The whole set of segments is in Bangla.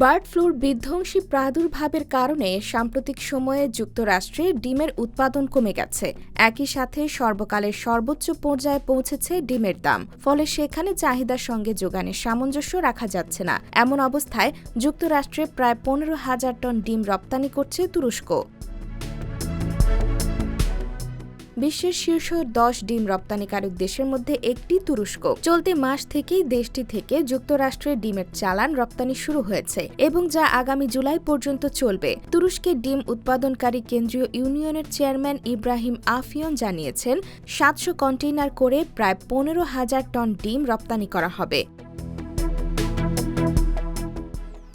বার্ড ফ্লুর বিধ্বংসী প্রাদুর্ভাবের কারণে সাম্প্রতিক সময়ে যুক্তরাষ্ট্রে ডিমের উৎপাদন কমে গেছে। একই সাথে সর্বকালের সর্বোচ্চ পর্যায়ে পৌঁছেছে ডিমের দাম। ফলে সেখানে চাহিদার সঙ্গে যোগানের সামঞ্জস্য রাখা যাচ্ছে না। এমন অবস্থায় যুক্তরাষ্ট্রে প্রায় পনেরো হাজার টন ডিম রপ্তানি করছে তুরস্ক। বিশ্বের শীর্ষ দশ ডিম রপ্তানিকারক দেশের মধ্যে একটি তুরস্ক। চলতি মাস থেকেই দেশটি থেকে যুক্তরাষ্ট্রের ডিমের চালান রপ্তানি শুরু হয়েছে এবং যা আগামী জুলাই পর্যন্ত চলবে। তুরস্কের ডিম উৎপাদনকারী কেন্দ্রীয় ইউনিয়নের চেয়ারম্যান ইব্রাহিম আফিয়ন জানিয়েছেন, সাতশো কন্টেইনার করে প্রায় পনেরো হাজার টন ডিম রপ্তানি করা হবে।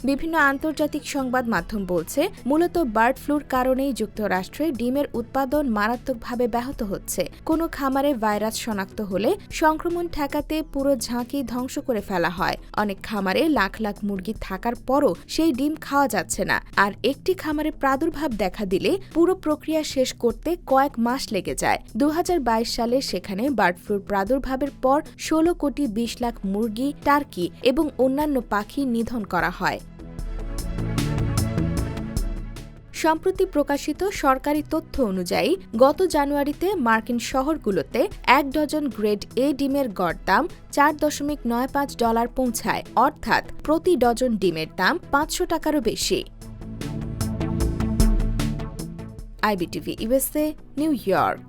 বিভিন্ন আন্তর্জাতিক সংবাদ মাধ্যম বলছে, মূলত বার্ড ফ্লুর কারণেই যুক্তরাষ্ট্রে ডিমের উৎপাদন মারাত্মকভাবে ব্যাহত হচ্ছে। কোনো খামারে ভাইরাস শনাক্ত হলে সংক্রমণ ঠেকাতে পুরো ঝাঁকি ধ্বংস করে ফেলা হয়। অনেক খামারে লাখ লাখ মুরগি থাকার পরও সেই ডিম খাওয়া যাচ্ছে না। আর একটি খামারে প্রাদুর্ভাব দেখা দিলে পুরো প্রক্রিয়া শেষ করতে কয়েক মাস লেগে যায়। দু হাজার বাইশ সালে সেখানে বার্ড ফ্লুর প্রাদুর্ভাবের পর ষোলো কোটি বিশ লাখ মুরগি, টার্কি এবং অন্যান্য পাখি নিধন করা হয়। সম্প্রতি প্রকাশিত সরকারি তথ্য অনুযায়ী, গত জানুয়ারিতে মার্কিন শহরগুলোতে এক ডজন গ্রেড এ ডিমের গড় দাম চার দশমিক নয় পাঁচ ডলার পৌঁছায়, অর্থাৎ প্রতি ডজন ডিমের দাম পাঁচশো টাকারও বেশি। IBTV USA new York.